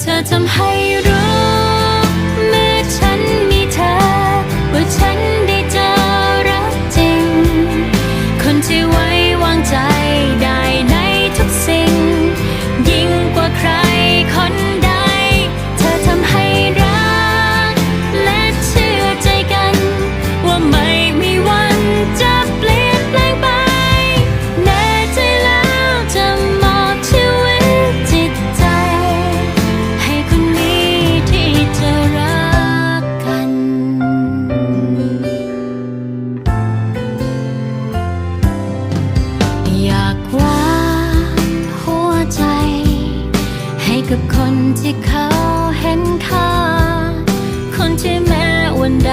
เธอทำให้รู้ กับคนที่เขาเห็นค่า คนที่แม้วันใด